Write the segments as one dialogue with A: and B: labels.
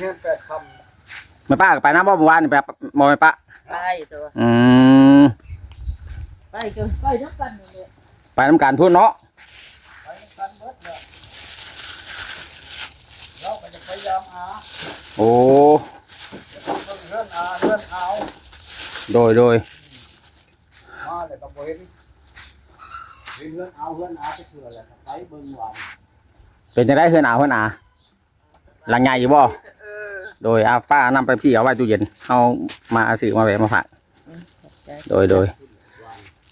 A: เฮ็ดแปดค
B: แม่ป้าก็ไปน้ำบ่เมื่อวานนี่ไปบ่แม่ป้า
C: ไปตัว
B: อืม
C: ไปจนไปทุกกันเลย
B: ไปน้ำการพูดเนาะำ
A: ไปกันเบิดเลยเราก็จะพยายามหา
B: โอ้
A: เบิ่งเฮือนอาเฮือนเอา
B: โดยโดย
A: มาแล้วก็บ่เห็นเห็นเฮือนเอาเฮือนอาไปเชื่อแล้วก็ไปเบิ่งหวาน
B: เป็นจะได้เฮือนอาเฮือนอาหลังใหญ่อยู่บ่
C: เออ
B: โดยอาป้านำไปที่เอาไว้ตู้เย็นเอามาเอาสื่อมาแหวะมาฝากโดยโดย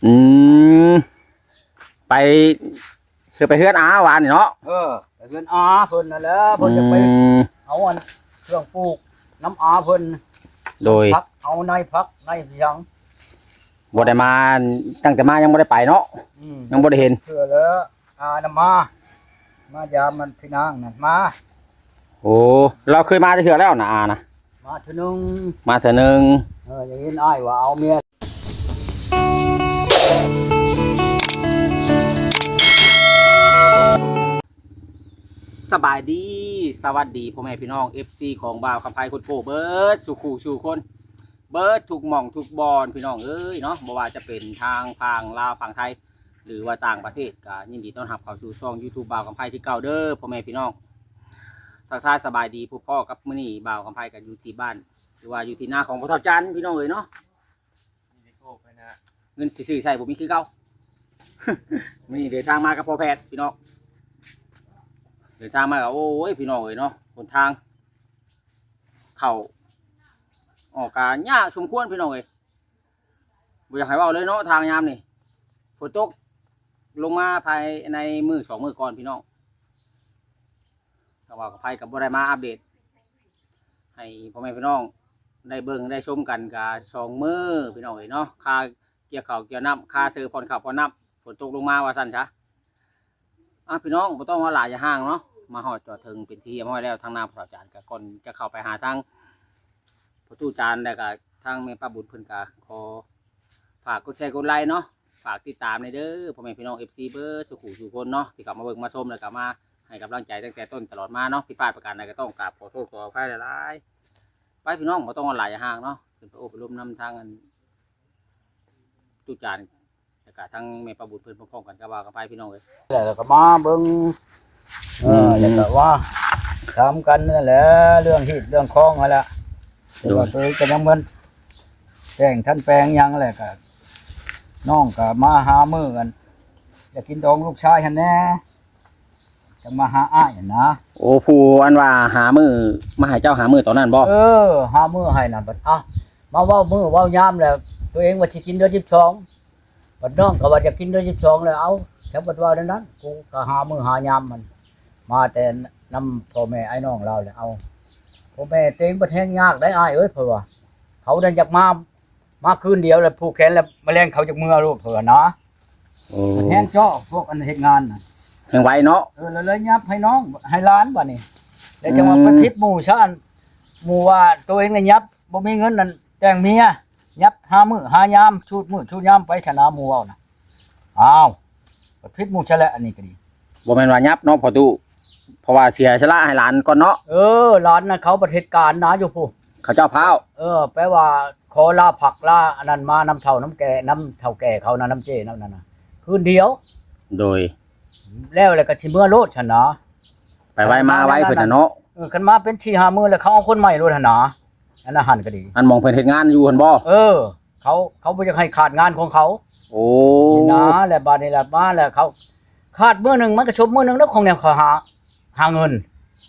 B: อืมไปคือไปเฮือนอาวานนี่เนาะ
A: เออแต่เฮือนอาเพิ่นนั่นแหละเพิ่นจะไป
B: อืม
A: เอาอันเครื่องปลูกน้ำอาเพิ่น
B: โดย
A: พักเอาในพักในเสียง
B: บ่ได้มาตั้งแต่มายังบ่ได้ไปเนาะ
A: อืม
B: ยังบ่ได้เห็น
A: เชื่อแล้วอานำมา มายามมันพี่นางนั่นมา
B: โอ้เราเคยมาจะเถื่อแล้วนะอานะ
A: มาเถอะนึง
B: มาเถื่อหนึง
A: เอออย่างนี้อ้ายว่าเอาเมีย
B: สบายดีสวัสดีพ่อแม่พี่น้อง FC ของบ่าวคำไพคนโกเบิร์ดสุขูสู่คน เบิร์ดถูกหม่องถูกบอลพี่น้องเอ้ยเนาะบ่ว่าจะเป็นทางฝั่งลาวฝั่งไทย หรือว่าต่างประเทศก็ยินดีต้อนรับเข้าสู่ช่อง YouTube บ่าวคำไพที่เก่าเด้อพ่อแม่พี่น้อง ทักทายสบายดีผู้พ่อกับมื้อนี้บ่าวคำไพก็อยู่ที่บ้าน หรือว่าอยู่ที่หน้าของพ่อเฒ่าจันทร์พี่น้องเอ้ยเนาะเงินสิซื้อใช้บ่มีคือเก่า มื้อนี้เดินทางมากับพ่อแพทย์พี่น้องเดินทางมากับโอ้ยพี่น้องเอ้ยเนาะหนทาง เข่าออกการยากสมควรพี่น้องเอ้ยบ่อยากให้เว้าเลยเนาะทางยามนี่ฝนตกลงมาภายในมือสองมือก่อนพี่น้อง ก็ว่ากับไผกับบ่ได้มาอัปเดต ให้พ่อแม่พี่น้องได้เบิ่งได้ชมกันกับสองมือพี่น้องเอ้ยเนาะค่าเกี่ยวข้าวเกี่ยวน้ำค่าซื้อผ่อนข้าวผ่อนน้ำฝนตกลงมาว่าซั่นซะอะพี่น้องบ่ต้องว่าหลายอย่าห่างเนาะมาหอดจอดถึงเป็นที่เรียบร้อยแล้วทางน้าพระจานก็ก่อนจะเข้าไปหาทางประตูจานแล้วก็ทางแม่ป้าบุญเพิ่นก็ขอฝากกดแชร์กดไลค์เนาะฝากติดตามในเด้อพ่อแม่พี่น้อง FC เบอร์สุขุสุคนเนาะที่กลับมาเบิ่งมาชมแล้วก็มา ให้กำลังใจตั้งแต่ต้นตลอดมาเนาะผิดพลาดประการใดก็ต้องกราบขอโทษขออภัยหลายๆไปพี่น้องบ่ต้องว่าหลายอย่าห่างเนาะขึ้นไปโอบไปร่วมนำทางอันตู้จานแล้วก็ทางแม่ป้าบุญเพิ่นพร้อมๆกันก็ว่ากันไปพี่น้องเอ้ย
A: แล้วก็มาเบิ่งเออ
B: ม
A: แล้วก็ว่าทำกันนั่นแหละเรื่องที่เรื่องคล้องนั่นแหละแต่ว่าตัวก็ยังเหมือนแปลงท่านแปลงยังแหละก็น้องก็มาหามือกันอยากกินดองลูกชายหันแน่ จะมาหาอ้ายหั่นนะ
B: โอ้ผู้อันว่าหามือมาให้เจ้าหามือตอนนั้นบ่
A: เออ หามือให้น่ะบัดอะมาเว้ามือเว้ายามแล้ว ตัวเองว่าสิกินเดือน12บัดน้องก็ว่าจะกินเดือน12แล้วเอาแถวบัดว่าดังนั้นกูก็หามือหายามมัน มาแต่นำพ่อแม่ไอ้น้องเราเลยเอาพ่อแม่เต็งประเทศยากได้อ้ายเอ้ยเผื่อเขาเดินจากมามาคืนเดียวแล้วผูกแขนแล้วแมลงเขาจากเมื่อลูกเผื่อเนาะ
B: โอ้
A: แห้งเจาะพวกอันเหตุงานน่ะ
B: แห่งไว้เนาะ
A: เออแล้วเลยยับให้น้องให้ร้านบ่นี่แล้วจะมา
B: อืม
A: ไปพิษหมู่ชาติหมู่ว่าตัวเองเนี่ยยับบ่มีเงินนั่นแต่งเมียยับหามือหายามชูดมือชูดยามไปชนะหมู่เอานะอ้าวไปพิษหมู่ชะละอันนี้ก็ดี
B: บ่แม่นว่ายับเนาะพอตู้เพราะว่าเสียชละให้หลานก่อนเนาะ
A: เออร้านนั้นเขาประเทศการนะอยู่ผู้
B: เขาเจ้าพร้าว
A: เออแปลว่าขอลาผักลาอันนั้นมาน้ำเท่าน้ำแก่น้ำเท่าแก่เขานะน้ำเจนั่นน่ะนะคืนเดียว
B: โดย
A: แล้วอะไรก็ที่เมื่อโลดชนะ
B: ไปไว้มาไว้เพิ่นน่ะเนาะ
A: เออคันมาเป็นชีหามือแล้วเขาเอาคนใหม่โลดหนาอันนั้นหันก็ดี
B: อันมองเพิ่นเฮ็ดงานอยู่หั่นบ่
A: เออ เขาเขาไม่อยากให้ขาดงานของเขา
B: โอ้
A: นี่นะแหละบาดนี้แหละมาแล้วเขา ขาดมือหนึ่งมันก็ชมมือหนึ่งแล้วของแนวเขาหาหาเงิน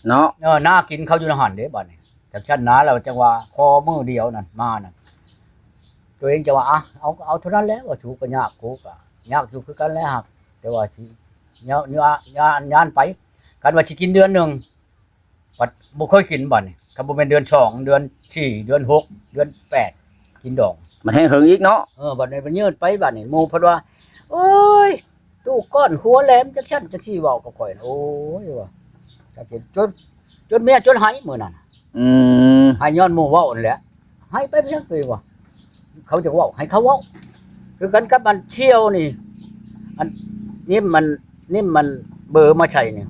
B: เนาะ
A: เออหน้ากินเขาอยู่ในหันเด้บาดนี้จากชั้นนะเราจังว่าคอมือเดียวนั่นมานั่นตัวเองจะว่าอะเอาเอาเท่านั้นแหล้วว่าถูกก็ยากกูก็ยากอยู่คือกันแล้วครับแต่ว่า สิเนาะเนาะยานยานไปกันว่าสิกินเดือนหนึ่งปัดบ่เคยกินบ่นี่ก็บ่เป็นเดือนสองเดือนสี่เดือนหกเดือนแปดกินดอง
B: มันแห้งเหิงอีกเนาะ
A: เออบัดนี้มันยืดไปบัดนี้หมู่เพิ่นว่าโอ้ยตู้ก้อนหัวแหลมจักชั้นจักซี่เว้ากับข่อยน่ะโอ้ยว่าจักเห็นจนจนเมียจนไหมื้อนั้นน่ะ
B: อืม
A: ให้ย้อนหมู่เว้านั่นแหละให้ไปเพียงเลยว่าเขาจะเว้าให้เขาเว้าคือกันกับมันเชี่ยวนี่อันนี่มัน นี่มันเบอร์มาใช่นี่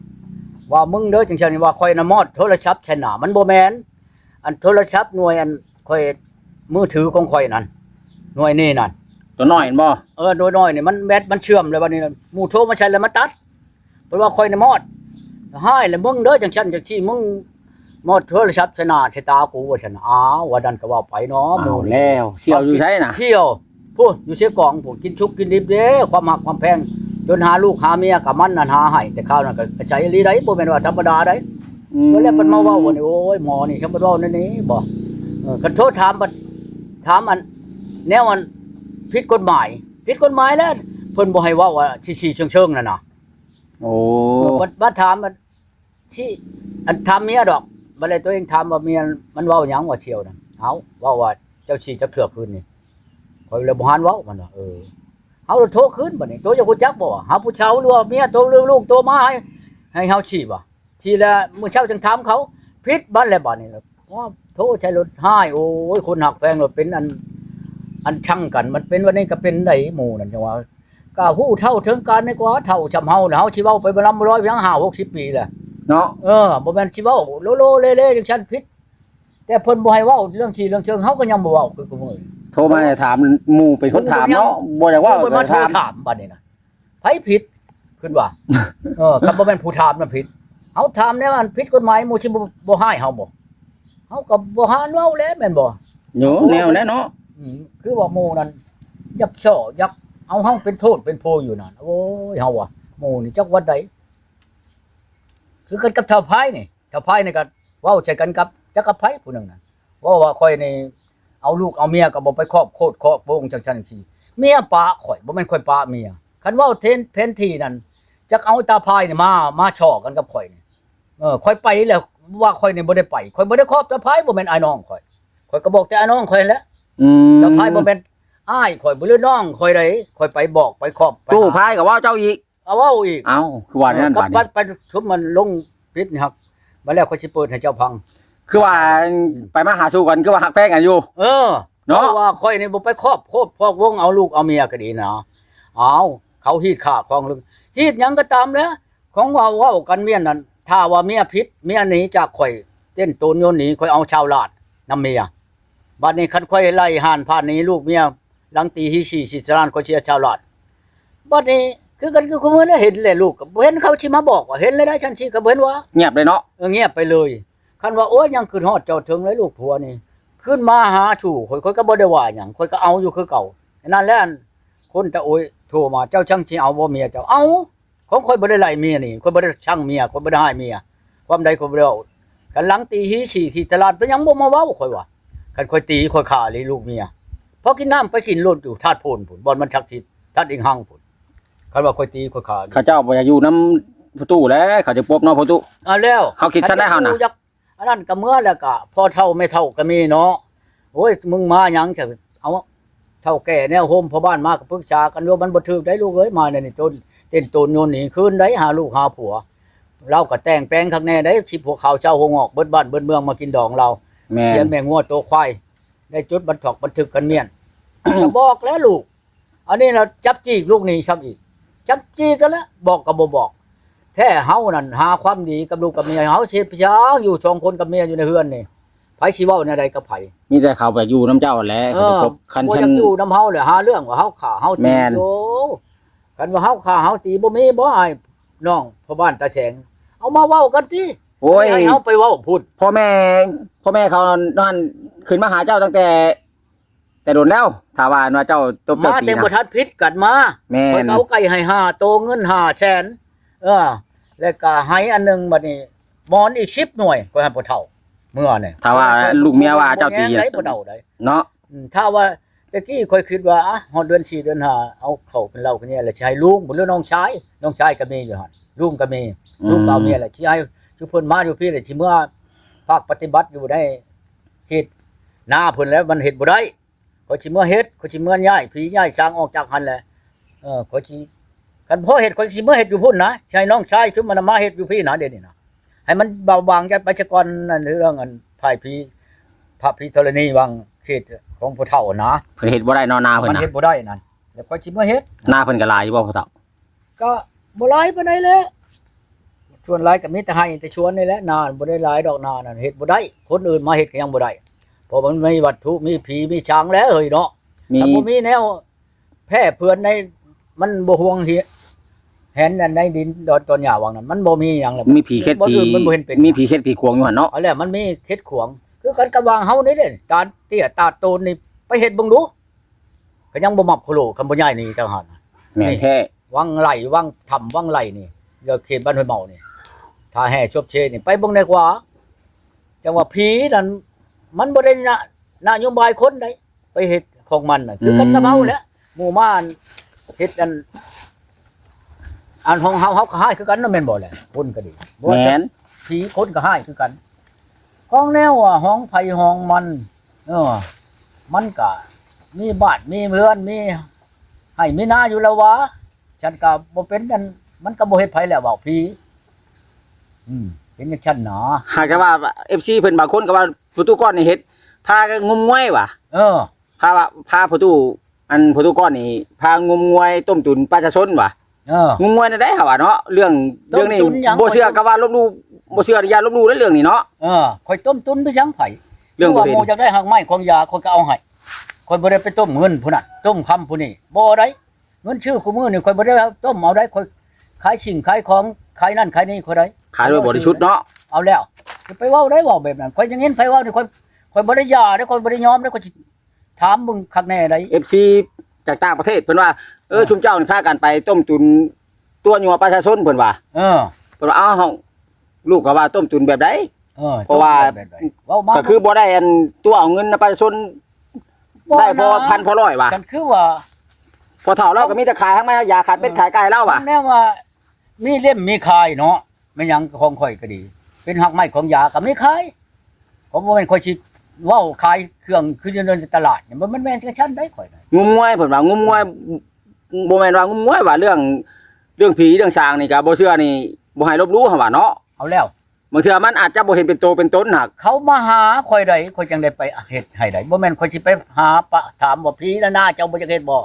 A: ว่ามึงเด้อจังซั่นนี่ว่าข่อยน่ะมอดโทรศัพท์ใช่หนามันบ่แม่นอันโทรศัพท์หน่วยอันข่อยมือถือของข่อยนั่นหน่วยนี่นั่น
B: ตัวน้อยเห็นบ่
A: เออโดยน้อยนี่มันแบตมันเชื่อมเลยวันนี้หมู่โทรมาใช้แล้วมันตัดเพราะว่าข่อยน่ะมอดให้แล้วมึงเด้อจังซั่นจังซี่มึงมอดโทรศัพท์ชนะชะตากูว่าฉันอ้าวว่าดันก็ว่าไปเนาะห
B: เอา
A: มู่นี่
B: แล้วเสี่ยวอยู่ใช่น่ะ
A: เที่ยวพูดอยู่เสียกองพูดกินชุกกินดิบเด้ความหักความแพง จนหาลูกหาเมียกับมันนั่นหาให้แต่ข้าวนั่นก็กระใจลีได้บ่แม่นว่าธรรมดาได้ก็แล้วมันมาเว้าว่านี่โอ้ยหมอนี่ฉันบ่เว้านั่นนี่บ่เออคันโทษถามบัดถามอันแนวมันผิดกฎหมายผิดกฎหมายแล้วเพิ่นบ่ให้เว้าว่าชี้ๆเชิงๆนั่นน่ะ
B: โอ้
A: เออบัดบัดถามมันที่อันถามเมียดอกบัดเลยตัวเองถามว่าเมียมันเว้าหยังว่าเที่ยวนั่นเอ้าเว้าว่าเจ้าชี้จะเถือกคืนนี่ข่อยเลยบ่หันเว้ามันว่าเออ เฮาโทรขึ้นบัดนี้โตจะฮู้จักบ่ว่าเฮาผู้เฒ่าหรือว่าเมียโตหรือลูกโตมาให้ให้เฮาชี้บ่ทีละมื้อเช้าจังถามเขาผิดบัดแล้วบัดนี้ล่ะว่าโทรใช้รถให้โอ้ยคนหักแพงรถเป็นอัน อันช่างกัน มันเป็นวันนี้ก็เป็นได้หมู่นั่นจังว่าก็ฮู้เท่าถึงการในกว่าเท่าจำเฮาน่ะเฮาสิเว้าไปบ่ลำบ่ร้อยเพียง5 60ปีแหละ
B: เนาะ
A: เออบ่แม่นสิเว้าโลโลเลเลจังซั่นผิดแต่เพิ่นบ่ให้เว้าเรื่องที่เรื่องเชิงเฮาก็ยังบ่เว้าคือกูมื้อ
B: โทรมาถามหมู่เป็นคนถามเนาะบ่อยากว่า
A: เพิ่นมาโทร
B: ถาม
A: ถามบัดนี้นะไผผิดขึ้นว่าเออคันบ่แม่นผู้ถามน่ะผิดเฮาถามแน่ว่าอันผิดกฎหมายหมู่สิบ่บ่ให้เฮาบ่เฮาก็บ่หานเว้าแหล้วแม่นบ่
B: อยู่แนวแน่เนาะ
A: อืมคือว่าหมู่นั้นอยากช่ออยากเอาเฮาเป็นโทษเป็นโพอยู่นั่นโอ้ยเฮาว่ะหมู่นี่จักวัดใดคือกันกับเท่าไผนี่เท่าไผนี่ก็เว้าใส่กันกับจักกับไผผู้หนึงน่ะเว่าว่าข่อยนี่ เอาลูกเอาเมียก็บ่ไปครอบโคตรครอบโปงจังซั่นจังซี่เมียปะข่อยบ่แม่นข่อยปะเมียคันเว้าเทนเพนทีนั่นจักเอาตาพายนี่มามาช่อกันกับข่อยนี่เออข่อยไปแล้วว่าข่อยนี่บ่ได้ไปข่อยบ่ได้ครอบตาพายบ่แม่นอ้ายน้องข่อยข่อยก็บอกแต่อ้ายน้องข่อยแหล้ว
B: อืม
A: ตาพายบ่แม่นอ้ายข่อยบ่หรือน้องข่อยใดข่อยไปบอกไปครอบไปหา
B: ตู้พายก็ว่าเจ้าอีก
A: เอาเว้าอีก
B: เอ้าคือว่านั่น
A: กั
B: บาด
A: บั
B: นี้
A: ดไปทุบมันลงพิษนี่ครับมาแล้วข่อยสิเปิดให้เจ้าพัง
B: คือว่าไปมาหาสู่กันคือว่าหักแป้งกันอยู่
A: เออ
B: เนาะ
A: พราว่าข่อยนี่บ่ไปครอบครอบพอกวงเอาลูกเอาเมียก็ดีนะเอาเขาฮีดฆ่าของลึกฮีดหยังก็ตามแล้วของว่าเว้ากันเมียนั่นถ้าว่าเมียผิดเมียหนีจากข่อยเต้นตูนโยนหนีข่อยเอาชาวลาดนำเมียบัดนี้คันข่อยไล่ห่านผ่านหนี้ลูกเมียหลังตีฮีชีสิสรานข่อยเชียร์ชาวลาดบัดนี้คือกันคือคนนั้นเห็นเลยลูกก็บ่เห็นเขาสิมาบอกว่าเห็นเลยได้ฉันสิก็บ่เห็นว่า
B: เงียบเลยเนาะ
A: เออเงียบไปเลย คันว่าโอ้ยยังขึ้นฮอดเจ้าถึงเลยลูกผัวนี่ขึ้นมาหาชูข่อยข่อยก็บ่ได้ว่าหยังข่อยก็เอาอยู่คือเก่านั่นแหละอันคนตะโอยโทรมาเจ้าช่างสิเอาบ่เมียเจ้าเอาของข่อยบ่ได้ไล่เมียนี่ข่อยบ่ได้ช่างเมียข่อยบ่ได้ให้เมียความใดข่อยบ่ได้เอากันหลังตีหีสี่ขี่ตลาดเป็นหยังบ่มาเว้าข่อยว่าคันข่อยตีข่อยฆ่าเลยลูกเมียพอกินน้ำไปกินรถอยู่ธาตุโพนพุ่นบ่อนมันชักทิศธาตุอิงหังพุ่นคันว่าข่อยตีข่อยฆ่า
B: เขาเจ้าบ่อยากอยู่น้ำประตูแล้วเขาจะปบเนาะประตู
A: อ่าแล้ว
B: เขาคิดซะได้เฮาน่ะ
A: อยกอันนั้นก็เมื่อแล้วก็พอเท่าไม่เท่าก็มีเนาะโอ้ยมึงมาหยังจะเอาเท่าแก่แนวโฮมพ่อบ้านมาก็ปรึกษากันว่ามันบ่ถูกได้ลูกเอ้ยมาในนี่ต้นเต้นตูนโยนหนีคืนได้หาลูกหาผัว เราก็แต่งแปลงข้างแน่ได้ที่พวกเขาเจ้าหงอกเบิดบ้านเบิดเมืองมากินดองเรา
B: แม่
A: เขียน
B: น
A: แม่งัวโตควายได้จุดบันทอกบันทึกกันเมียน ก็บอกแล้วลูก อันนี้เราจับจีกลูกนี่ซ้ำอีก จับจีกกันแล้วบอกกับบ่บอก แท้เฮานั่นหาความดีกับลูกกับเมียเฮาเชฟช้างอยู่สองคนกับเมียอยู่ในเฮือนนี่ไผสิเว้าในใดกับไผ
B: มีแต่เขาไปอยู่น้ำเจ้าแหล้ว
A: เอ
B: เขาจะ
A: อ
B: ปบคัน
A: บ่
B: ฉั
A: อนยากอยู่นํเฮาเลยหาเรื่องว่าเฮาฆ่าเฮา
B: แม่
A: ตี
B: น
A: โอ้กันว่าเฮาฆ่าเฮาตีบ่มีบ่อายน้องพ่อบ้านตาแสงเอามาเว้ากันติ
B: โอ้ย
A: ให้เฮาไปเว้าพูด
B: พ่อแม่พ่อแม่เขานั่นขึ้นมาหาเจ้าตั้งแต่ แต่โดนแล้วถ้าว่าว่าเจ้าตบ
A: มา
B: เจ้าตี
A: เต็มบ่
B: นะ
A: ทันพิษกันมา
B: แม่
A: ข่อย
B: น
A: ก็เอาไก่ให้ห้าโตเงินห้าแสน เออ แล้วก็ให้อันหนึงบัดนี้หมอนอีก10หน่วยก็ให้บ่เฒ่า เมื่อนี่
B: ถ้าว่าลูกเมียว่าเจ้าตี
A: ได้
B: น่ะ
A: บ่เฒ่าได้
B: เนาะ
A: อืมถ้าว่าตะกี้ค่อยคิดว่าอะฮอดเดือน4เดือน5เอาเข้าเป็นเราคนนี้แหละสิให้ลุงบ่หรือน้องชายน้องชายก็มีอยู่หั่นลุงก็มีลุงเก่าเมียแหละสิให้คือเพิ่นมาอยู่พี่แหละสิเมื่อภาคปฏิบัติอยู่ได้เฮ็ดหน้าเพิ่นแล้วมันเฮ็ดบ่ได้ก็สิเมื่อเฮ็ดก็สิเมื่อย้ายผีย้ายช้างออกจากหันแหละเออก็สิ คันพ่อเฮ็ดก็สิเมื่อเฮ็ดอยู่พุ่นนะใช่น้องชายคือมันมาเฮ็ดอยู่พี่นะเดี๋ยวนี้นะให้มันเบาบางจากประชากรนั่นเรื่องอันภายผีพระพิธรณีวังเขตของผู้เฒ่านะ
B: เพิ่นเฮ็ดบ่ได้เนอนนาเพิ่น
A: มัน
B: นะ
A: เฮ็ดบ่ได้นั่นแล้วก็สิมาเฮ็ด
B: หน้าเพิ่นก็หลายอยู่บ่พ่อเฒ่า
A: ก็บ่หลายปานใดแหละชวนหลายก็มีแต่ให้แต่ชวนนี่แหละนานบ่ได้หลายดอกนานนั่นเฮ็ดบ่ได้ คนอื่นมาเฮ็ดก็ยังบ่ได้เพราะมันมีวัตถุมีผีมีช้างแล้วเฮ้ยเนาะ
B: มี
A: ถ้าบ่มีแนวแพร่เพื่อนในมันบ่ห่วงเหีย แหนนั่นในดินดอนต้นหญ้าวังนั้นมันบ่มีหยังแล้ว
B: มีผีเข็ด
A: บ่
B: ผี
A: อื่นมันบ่เห็นเป็น
B: มีผีเข็ดผีควงอยู่หั่นเนาะ
A: เอาแล้วมันมีเข็ดขวง คือกันกับวางเฮานี่เด้ตาเตี้ยตาโตนนี่ไปเฮ็ดเบิ่งดูก็ยังบ่มักโคโลคำบ่ใหญ่นี่จังหั่น
B: แม่นแท้
A: วังไหลวังถ้ำวังไหลนี่เดี๋ยวเขตบ้านห้วยเมานี่ถ้าแห่ชบเชนี่ไปเบิ่งได้กว่าจังว่าผีนั่นมันบ่ได้นะนโยบายคนใดไปเฮ็ดของมันน่ะคือกันกับเฮาแหละหมู่บ้านเฮ็ดอัน อันของเฮาเฮาก็ให้คือกันเนาะแม่นบ่แหละคนก็ดีบ่ว่า
B: แม่
A: จะ
B: น
A: ผีคนก็ให้คือกันของแนวอะห้องไผห้องมัน เออ มันก็มีบ้านมีเรือนมีให้มีนาอยู่แล้ววะฉันก็บ่เป็นกัน มันก็บ่เฮ็ดไผแล้วเว้าผีอืมเป็นจังซั่นหนา
B: หากแต่ว่า FC เพิ่นบางคนก็ว่าประตูก้อนนี่เฮ็ดพากันงมงวยว่ะ
A: เออ
B: พาว่าพาประตูอันประตูก้อนนี่พางมงวยต้มตุ๋นปลาชะชนว่ะ
A: เออ
B: งมงวยนั่นได้ห่าว่าเนาะเรื่อง
A: ต้ม
B: เรื่องนี้
A: ตุ๋นหยัง
B: บ่เชื่อก็ว่าลบหลู่บ่เชื่ออย่าลบหลู่ในเรื่องนี้เนาะ
A: เออข่อยต้มตุนไปจังไผ
B: เรื่อง
A: ว่า
B: บ่
A: ห
B: เห็น
A: มู่อยากได้หักไม้ของยาข่อยก็เอาให้ข่อยบ่ได้ไปต้มเงินผู้นั้นต้มคำผู้นี้บ่ได้เงินชื่อคู่มือนี่ข่อยบ่ได้เอาต้มเอาได้ข่อยขายสิ่งขายของขายนั่นขายนี่ข่อยได้
B: ขายด้วยบริสุทธิ์เนาะ
A: เอาแล้วจะไปเว่าได้เว่าแบบนั้นคอยอยังเงี้ยไปเว่านี่คอยคอยบริยาได้คอยบริยอมได้คอยสิถามมึงคักแน่ได
B: FC จากต่างประเทศเพิ่นว่าเออชุมเจ้านี่พากันไปต้มตุ๋นตัวยัวปลาชะชนเพิ่นว่า
A: เออ
B: เพิ่นว่าอ้าวเฮาลูกก็ว่าต้มตุ๋นแบบใด
A: เออ
B: เพราะว่า
A: แบบใดเว้ามา
B: ก็คือบ่ได้อันตัวเอาเงินปลาชะชนได้พอพันพอร้อยว่ะ
A: กันคือว่า
B: พอเฒ่าเราก็มีแต่ขายทั้งมายาขายเป็ดขายไก่เล่าว่ะ
A: แน่ว่า มีเล่มมีคายเนาะไม่หยังของข่อยก็ดี เป็นหักไม้ของยาก็ไม่ขายผมบ่แม่นข่อยสิ เว้าขายเครื่องคืออยู่ในตลาดเนี่ยมันมันแม่นกับฉันได้ข่อยน่ะ
B: งมงวยเพิ่นว่างมงวยบ่แม่นว่างมงวยว่าเรื่อง เรื่องผีเรื่องช้างนี่ก็บ่เชื่อนี่บ่ให้ลบหลู่หั่นว่าเนาะ
A: เอาแล้ว
B: บางเทื่อมันอาจจะบ่เห็นเป็นโตเป็นตนหัก
A: เขามาหาข่อยใดข่อยจังได้ไปเฮ็ดให้ใดบ่แม่นข่อยสิไปหาปะถามว่าผีน่ะหน้าเจ้าบ่จักเฮ็ดบ่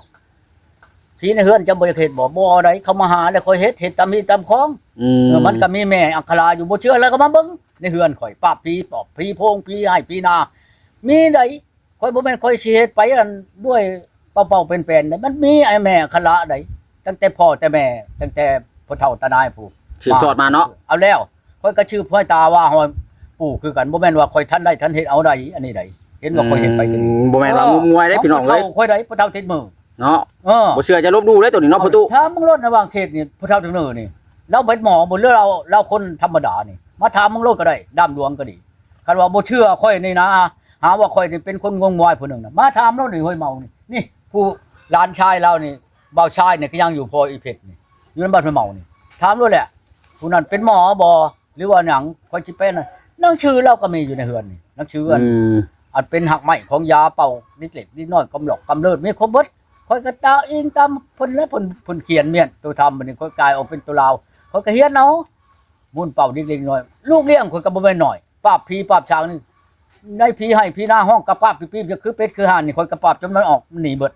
A: ผีในเฮือนเจ้าบ่จักเฮ็ดบ่บ่ใดเขามาหาแล้วข่อยเฮ็ดเฮ็ดตามที่ตามของ
B: อื
A: เออมันก็มีแม่อัคราอยู่บ่เชื่อแล้วก็มาเบิ่งในเฮือนข่อยปราบผีปอบผีโพงผีให้ผีนา มีใดข่อยบ่แม่นข่อยสิเฮ็ดไปอันด้วยเป่าๆเป็นๆได้มันมีไอ้แม่อัคราใดตั้งแต่พ่อแต่แม่ ตั้งแต่พ่อเฒ่าตานายผู้
B: สืบทอดมาเนาะ
A: เอาแล้วข่อยก็ชื่อพ่อยตาว่าหอยปู่คือกันบ่แม่นว่าข่อยท่านได้ท่านเฮ็ดเอาได้อันนี้ได้เห็นว่าข่อยเฮ็ดไป
B: อืมบ่แม่นว่างมงวยได้พี่น้องเอ้ย
A: ข่อยได้พ่อเฒ่าติดมือ
B: เนาะ
A: เออ
B: บ่เชื่อจะลบหลู่ได้ตัวนี้เนาะพ่อตู้
A: ถ้ามึงรถระหว่างเขตนี่พ่อเฒ่าถึงเนินนี่เราเป็นหมอบ่เลือเราเราคนธรรมดานี่ มาถามมึงรถก็ได้ด้ามดวงก็ดีคันว่าบ่เชื่อข่อยนี่นะ หาว่าข่อยนี่เป็นคนงมงายผู้หนึงน่ะมาถามเรานี่ห้อยเมานี่นี่ ผู้หลานชายเรานี่เบาชายนี่ก็ยังอยู่พออีเพชรนี่อยู่ในบ้านห้วยเมานี่ถามรู้แหละผู้นั้นเป็นหมอบ่หรือว่าหยังข่อยสิเป็นน่ะหนังชื่อเราก็มีอยู่ในเฮือนนี่หนังชื่ออัน
B: อืม
A: อันเป็นหักไม้ของยาเป่านิดเล็กนิดน้อยกำหลอกกำเริดมีครบเบิดข่อยก็ตาเองตามเพิ่นและเพิ่นเพิ่นเขียนเมียนตัวทำบัดนี้ข่อยกลายออกเป็นตัวลาวข่อยก็เฮียนเอามุ่นเป่านิดเล็กน้อย ลูกเลี้ยงข่อยก็บ่แม่นน้อยปราบผีปราบช้างนี่ ได้ผีให้ผีหน้าห้องกระปราบปีๆจะคือเป็ดคือห่านนี่ข่อยกระปราบจนมันออกมันหนีเบิด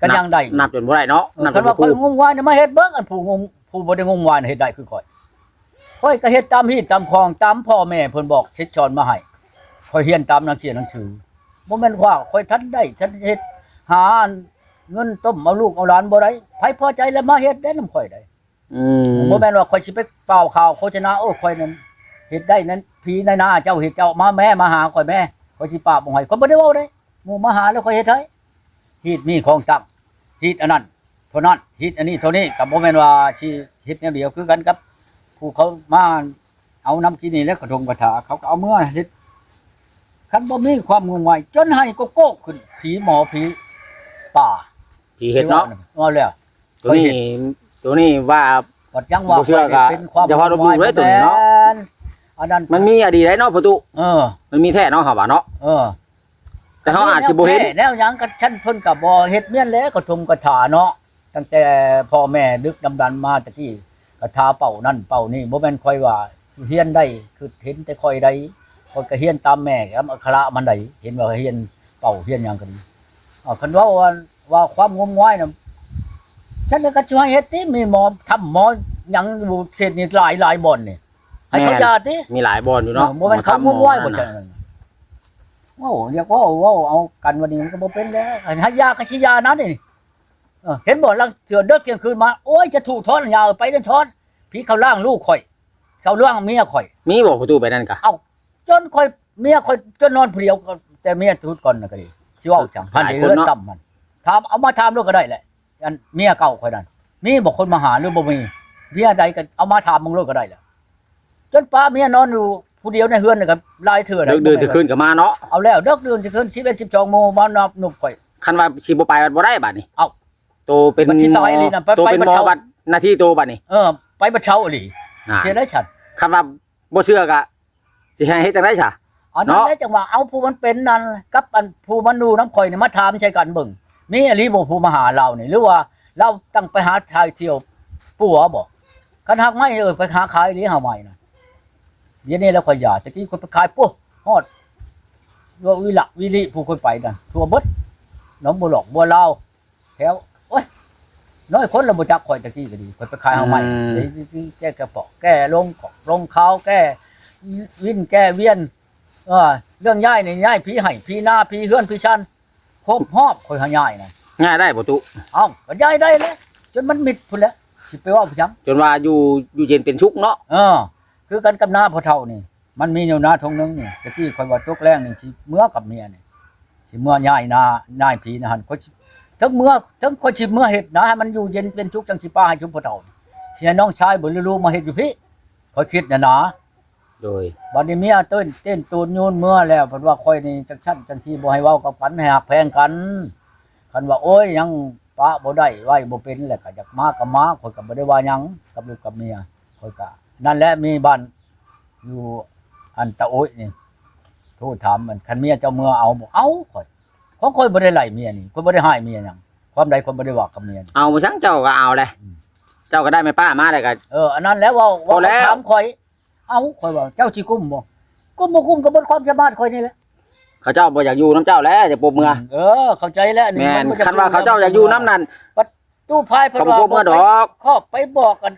A: ก็ยังได้
B: นับจนบ่ได้เนาะนับจ
A: คั
B: น
A: น
B: บ่
A: ว่าข่
B: คู่
A: อยงมวายเนี่ยมาเฮ็ดเบิ่งอันผู้งมผู้บ่ได้งมวายน่ะเฮ็ดได้คือข่อยข่อยก็เฮ็ดตามฮีตตามคลองตามพ่อแม่เพิ่นบอกชิดชอนมาให้ข่อยเฮียนตามหนังสือหนังสือบ่แม่นว่าข่อยทันได้ทันเฮ็ดหาเงินต้มเอาลูกเอาหลานบ่ได้ไผพอใจแล้วมาเฮ็ดได้นำข่อยได้
B: อืม
A: บ่แม่นว่าข่อยสิไปเป่าข่าวโฆษณาโอ้ข่อยนั้น เฮ็ดได้นั้นผีในนาเจ้าเฮ็ดเจ้ามาแม่มาหาข่อยแม่ข่อยสิปราบบ่ให้ข่อยบ่ได้เว้าได้หมู่มาหาแล้วข่อยเฮ็ดให้ฮีดมีของตั้งฮีดอันนั้นเท่านั้นฮิตอันนี้เท่านี้กับโมเมนว่าชีฮิตแนวเดียวคือกันกับ ผู้เขามาเอาน้ำกินนี่แล้วกระทงกระถาเขาก็เอาเมื่อฮิตคันบ่มีความงงไวจนให้โกโก้ขึ้นผีหมอผีป่า
B: ผีเฮ็ดเนาะ
A: เอาแล้ว
B: ตัวนี้ตัวนี้ว่า
A: บัดยังว่า
B: บ่เชื่อก็
A: เป็นความ
B: อย่าว่าลบหลู่เลยตัวนี้เนาะ
A: อันนั้น
B: มันมีอดีตได้เนาะพ่อตู้
A: เออ
B: มันมีแท้เนาะเฮาว่าเนาะ
A: เออ
B: แต่เฮาอาจสิบ่เห็น
A: แนวหยังกันฉันเพิ่นก็บ่เฮ็ดเมียนแล้วกระทงกระถาเนาะตั้งแต่พ่อแม่ดึกดำดันมาตะกี้กระถาเป่านั่นเป่านี่บ่แม่นค่อยว่าเฮียนได้คือเห็นแต่ค่อยได้ค่อยก็เฮียนตามแม่กับอัคระมันได้เห็นว่าเฮียนเป่าเฮียนหยังกันอ่าคันว่าว่าว่าความงมงายน่ะฉันก็ช่วยเฮ็ดติมีหมอทำหมอหยังอยู่เขตนี้หลายหลายบ่อนนี่ ให้เขา
B: แม่น
A: ยาติ
B: มีหลายบอลอยู่เนาะ
A: เบ่แม่นเขา
B: หม
A: ง
B: อ
A: ม
B: ทำ
A: ว้าย
B: หม
A: บ่
B: อ
A: จั
B: นั่
A: ง
B: นน่ะ
A: นั้นว้าวเรียกว่าว้าวเอากันวันนี้มันก็บ่เป็นแล้วให้ยาก็สิยานั้นนี่เออเห็นบ่ลังเถื่อเด็กเที่ยงคืนมา โอ้ยจะถูกถอนยาไปเดินถอนพี่เขาล่างลูกข่อย เขาล่างเมียข่อย
B: มีบอกประตูไปนั่นกะ
A: จนข่อยเมียข่อยจนนอนผู้เดียวก็แต่เมียทุดก่อนน่ะก็ดีสิเว้าจังพันเดือนต่ำมันถามเอามาถามลูกก็ได้แหละอันเมียเก่าข่อยนั่นมีบ่คนมาหาหรือบ่มีเมียใดก็เอามาถามมึงลูกก็ได้แหละ จนป้าเมียนอนอยู่ผู้เดียวในเฮือนน่ะก็หลายเทื่อ
B: เดินเดินจะขึ้นกับมาเนาะ
A: เอาแล้วเลิกเดือนจะขึ้น11 12โมงมานับหนุบข่อย
B: คันว่าสิบ่ไปบ่ได้บัดนี้
A: เอ้า
B: โตเป็น
A: บัดสิตายอีหลีน่ะไป
B: โตเป็น
A: ไปบัด
B: หมอ
A: เช้า
B: บัดหน้าที่โตบัดนี้
A: เออไปบัดเช้าอีหลี
B: น่ะ
A: เชื่อได้ฉัน
B: คันว่าบ่เชื่อกะสิให้เฮ็ดจังได๋ซะ
A: อันนั้น
B: เนาะ
A: แหละจังว่าเอาผู้มันเป็นนั่นกับอันผู้มันดูน้ำข่อยนี่มาถามใช่กันเบิ่งมีอหลีบ่ผู้มาหาเรานี่หรือว่าเราตั้งไปหาทายเที่ยวปัวบ่คันหักไม่เออไปหาขายอีหลีหาใหม่น่ะ เดี๋ยวนี้แล้วข่อยอยากตะกี้คนไปขายปุ๊ฮอดว่าวิละวิลิผู้คนไปนั่นทั่วเบิดหน้องบัวหลอกบัวลาวแถวโอ้ยน้อยคนละบ่จักข่อยตะกี้ก็ดีข่อยไปขายหาใหม่
B: อืม
A: แก้กระเปาะแก้ลงเกาะลงเขาแก้วินแก้เวียนเออเรื่องย้ายนี่ย้ายผีไห้ผีหน้าผีเฮือนผีชันครบหอบคอยหาย้ายนะ
B: ง่ายได้ประตู
A: เอ้าก็ย้ายได้แล้วจนมันมิดพุ่นแล้วสิไปว่าพี่จัง
B: จนว่าอยู่อยู่เย็นเป็นชุกเนาะ
A: เออ คือกันกับหน้าพ่อเฒ่านี่ มันมีอยู่หน้าทงนึงนี่ตะกี้คอยว่าตกแรงนี่สิเมื่อกับเมียนี่สิเมื่อย้ายหน้าย้ายผีนะหั่นก็สิทั้งเมื่อทั้งคนสิเมื่อเฮ็ดนะให้มันอยู่เย็นเป็นทุกข์จังสิป้าให้ชุมพ่อเฒ่าเสียน้องชายบ่รู้ๆมาเฮ็ดอยู่พี่คอยคิดนะนะ
B: โดย
A: บัดนี้เมียเต้นเต้นตูนยูนเมื่อแล้วเพิ่นว่าค่อยนี่จักชั้นจังที่บ่ให้เว้ากับกันให้หักแพงกันคันว่าโอ้ยยังปะบ่ได้ไว้บ่เป็นแหละก็อยากมาก็มาข่อยก็บ่ได้ว่าหยังกับลูกกับเมียข่อยก็ นั่นแหละมีบ้านอยู่อันตะโอยนี่โทรถามมันคันเมียเจ้าเมื่อเอาบ่เอาข่อยของข่อยบ่ได้ไล่เมียนี่ข่อยบ่ได้ให้เมียหยังความใดข่อยบ่ได้ว่ากับเมียนี่
B: เอามาช่างเจ้าก็เอาเลย
A: อืม
B: เจ้าก็ได้แม่ป้ามาได้ก็
A: เอออันนั้นแล้วเว่า
B: พอแล้ว
A: เาถามข่อย เอาข่อยว่าเจ้าสิกุ้มบ่กุ้มบ่กุ้มก็เบิดความสามารถข่อยนี่แหละ
B: เขาเจ้าบ่อยากอยู่น้ำเจ้าแล้วจะปบเมือ
A: เออ เข้าใจแล้ว
B: แม่น
A: มัจะ
B: คันว่าเขาเจ้าอยากอยู่น้ำนั่น
A: ตู้พายเพิ่
B: เขา
A: น
B: บ่
A: ว่า
B: ปบเมือดอก
A: ขอไปบอกกัน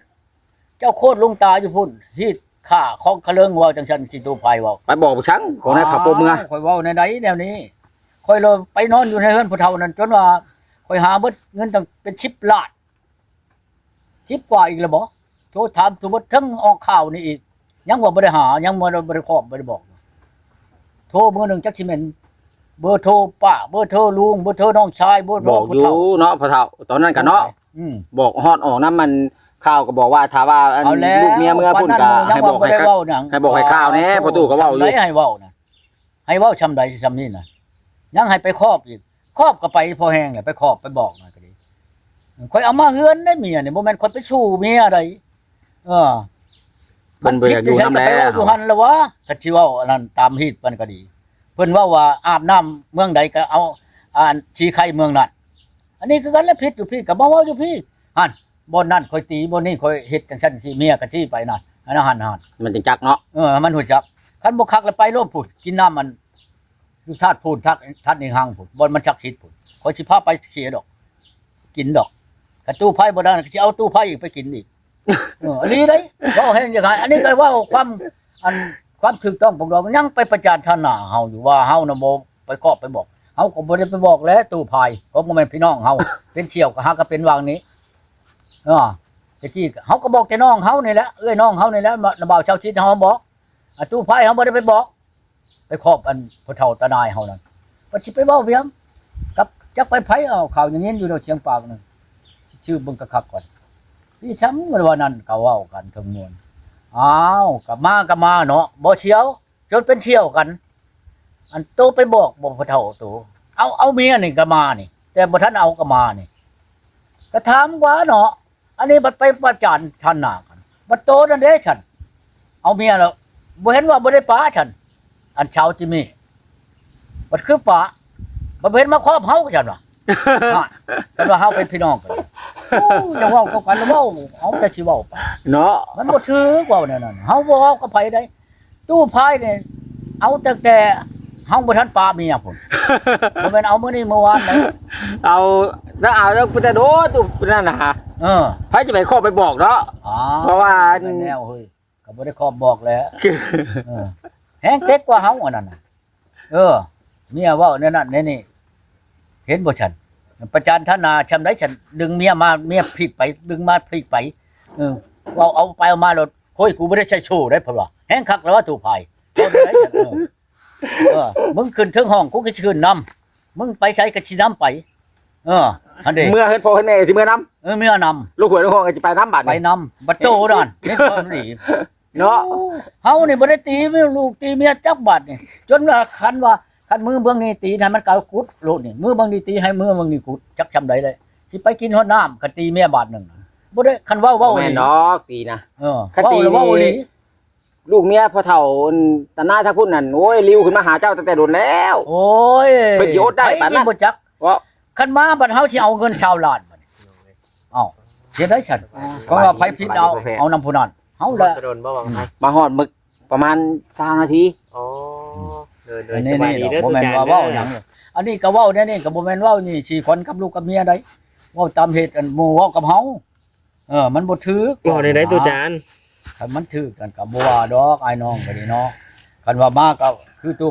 A: เจ้าโคตรลุงตาอยู่พุ่นฮีดข่าของคะเลิงเว้าจังซั่นสิตู้พายเว้า
B: ไปบอกช่างของนายเขาปบเมือา
A: วข่อยเว้าในไหนแนวนี้ข่อยเลยไปนอนอยู่ในเฮือนผู้เฒ่านั้นจนว่าข่อยหาเบิดเงินตั้งเป็น10ล้าน10กว่าอีกแล้วบ่โทรถามสมมุติทั้งออกข่าวนี่อีก ยังว่าบ่ได้หายังบ่ได้บ่ได้ขอบบ่ได้บอก โทรมื้อหนึงจักสิแม่นเบอร์โทรป้าเบอร์โทรลุงเบอร์โทรน้องชายเบอร์โทร
B: บอก
A: ผู้
B: อยู่
A: เฒ่า
B: เนาะพ่อเฒ่าตอนนั้นก็เนาะ
A: อืม
B: บอกฮอดออกน้ำมัน ข่าวก็บอกว่าถ้าว่าอัน
A: เอาแล้ว
B: ลูกเมียเมื่อพุ่นก็ให้บอกให้
A: ได้
B: ข้า
A: เว้าหนัง
B: ให้บอกให้ข้าวแน่ประตูก็เว้าอยู่
A: ชำใดให้เว้านะให้เว้าชำใดชำนี้น่ะยังให้ไปครอบอีกครอบก็ไปพอแห้งแหละไปครอบไปบอกน่ะก็ดีค่อยเอามาเฮือนได้เมียนี่บ่แม่นคนไปชู้เมียใดเออ
B: เพิ่นบ่อยากอยู่น้ำ
A: มั
B: แล้
A: ผิดที่ฉันก็ไปเว้าอยู่
B: ว
A: หั่นแล้ววะก็สิเว้าอันนั้นตามฮีตมันก็ดี เพิ่นเว่าว่าอาบน้ำเมืองใดก็เอาอ่านชีไข่เมืองนั้นอันนี้คือกันแล้วผิดอยู่พี่ก็บ่เว้าอยู่พี่หั่น บ่นั่นค่อยตีบ่นี่ค่อยเฮ็ดจังซั่นสิเมียก็ชี้ไปนั่นอันนั้นหั่นหั่น
B: มันจังจักเนาะ
A: เออมันหูจักคันบ่คักแล้วไปโลดพูดกินน้ำมันอยู่ธาตุพูดทักทัดในห้างพูดบ่มันชักชิดพูดขอยสิพาไปเสียดอก กินดอกถ้าตู้ไผ่บ่ได้ก็สิเอาตู้ไผ่อีกไปกินอีกเอออันนี้ได้เว้าให้ยังไงอันนี้ก็เว่าความอันความถูกต้องของเรายังไปประจานท่านหน้าเฮาอยู่ว่าเฮาน่ะบ่ไปกอบไปบอกเฮาก็บ่ได้ไปบอกแล้วตู้ไผ่ก็บ่แม่นพี่น้องเฮาเป็นเชี่ยวก็หาก็เป็นวางนี้ เออตะกี้เฮาก็บอกแต่น้องเฮานี่แหละเอ้ยน้องเฮานี่แหละมาบ่าวชาวชิดเฮาบอกอตู้ไพ่เขาบ่ได้ไปบอก ไปครอบอันผู้เฒ่าตานายเฮานั่นว่าสิไปเว้าเพียงกับจักไปไผเอาข่าวอย่างนี้อยู่ดอกเชียงปากนึงชื่อเบิ่งคักก่อนพี่ช้ำมันว่านั้นเขาเว้ากันทั้งมวลอ้าวกับมากับมาเนาะบ่เชียว จนเป็นเชี่ยวกัน อันโตไปบอกบอกผู้เฒ่าโตเอาเอาเมียนี่ก็มานี่ แต่บ่ทันเอาก็มานี่ก็ถามว่าเนาะ อันนี้บัดไปประจานท่านหน้ากันบัดโตนั่นเด้ฉัน เอาเมียแล้วบ่เห็นว่าบ่ได้ป้าฉัน อันเช้าจิมี่มันคือป้าบ่เห็นมาครอบเฮาฉันว่ะอะกันว่าเฮาเป็นพี่น้องกันโอ้จะเว้ากับกันแล้วเว้าเอาแต่สิเว้าไป
B: เนาะ
A: มันบ่ถือเว้าแนวนั้นเฮาบ่เว้ากับไผได้ ตู้พายนี่เอาแต่แต่เฮาบ่ทันป้าเมียพุ่นบ่แม่นเอามื้อนี้เมื่อวานไหน
B: เอาถ้าเอาแล้วแต่โดดตุนั่นนะฮะ
A: เออ
B: ไผจะไปขอไปบอกเนาะ
A: อ๋อ
B: เพราะว่า
A: แนวเฮ้ยก็บ่ได้ขอบบอกแหล้วเออแฮงเต็กกว่าเฮาอันนั้นน่ะ เออ เมียเว้าแนั่นนั่นแน่นี่ เห็นบ่ฉัน ประจานท่านาชำไดฉัน ดึงเมียมาเมียพลิกไป ดึงมาพลิกไปเออเว่าเอาไปเอามาแล้วโอ้ยกูบ่ได้ใช้โชว์ได้เพิ่นว่าแฮงคักแล้วว่าถูกภัยเอาได้ฉันเออเออมึงขึ้นเทิงห้องกูก็สิขึ้นนํมึงไปใช้ก็สินํไป เอออันเด้
B: เมื่อเฮ็ดพ่อเฮ็ดแม่สิเมื่อนํ
A: เออเมียนำ
B: ลูกหวยลูกห้องก็สิไปน้ำบัด
A: ไป
B: นี่
A: นำบัดโตนั่นนี่ความดี
B: เนาะ
A: เฮานี่บ่ได้ตีเมียลูกตีเมียจักบาดนี่จนว่าคันว่าคันมือเบิ่งนี่ตีให้มันเกากุดโลดนี่มือเบิ่งนี่ตีให้มือเบิ่งนี่กุดจักชำใดเลยสิไปกินฮอดน้ำก็ตีเมียบาทหนึงบ่ได้คันเว้าเว้า
B: แม่
A: อี
B: น
A: หลี
B: ดอกตีนะ
A: เออ
B: คันตี
A: เว้าแล้วเว้าอีหลี
B: ลูกเมียพ่อเฒ่าตาหน้าทักพุ่นนั่นโอ้ยริวขึ้นมาหาเจ้าตั้งแต่โดนแล้ว
A: โอ้ย
B: ไปสิอดได้ปานนั้น
A: สิบ่จัก
B: ว่า
A: คันมาบัดเฮาสิเอาเงินชาวล้านบัดนี้เอ้าเสียได้ฉันเพราะว่าไผผิดเอาเอานำผู้นั้นเฮาละ
D: จะโดนบ่หวังไง
B: มาฮอดมึกประมาณ20นาที
D: อ๋อเดินเดิ
A: อั
D: น
A: นนี้
D: สบาย
A: นี่
D: ดีเด้อ
A: บ่
D: ทุก
A: แม่น
D: จาน
A: ว่า
D: เด้
A: เว้า
D: อ
A: หยังเลยอันนี้ก็เว้าเนี่ยนี่ก็บ่แม่นเว้านี่สี่คนกับลูกกับเมียใดเว้าตามเหตุอันหมู่เว้ากับเฮาเออ มันบ่ถือ
D: บอกในได้ตัวจาน
A: คันมันถือกันก็บ่ว่าดอกไอ้น้องก็ดีเนาะคันว่ามาก็คือตัว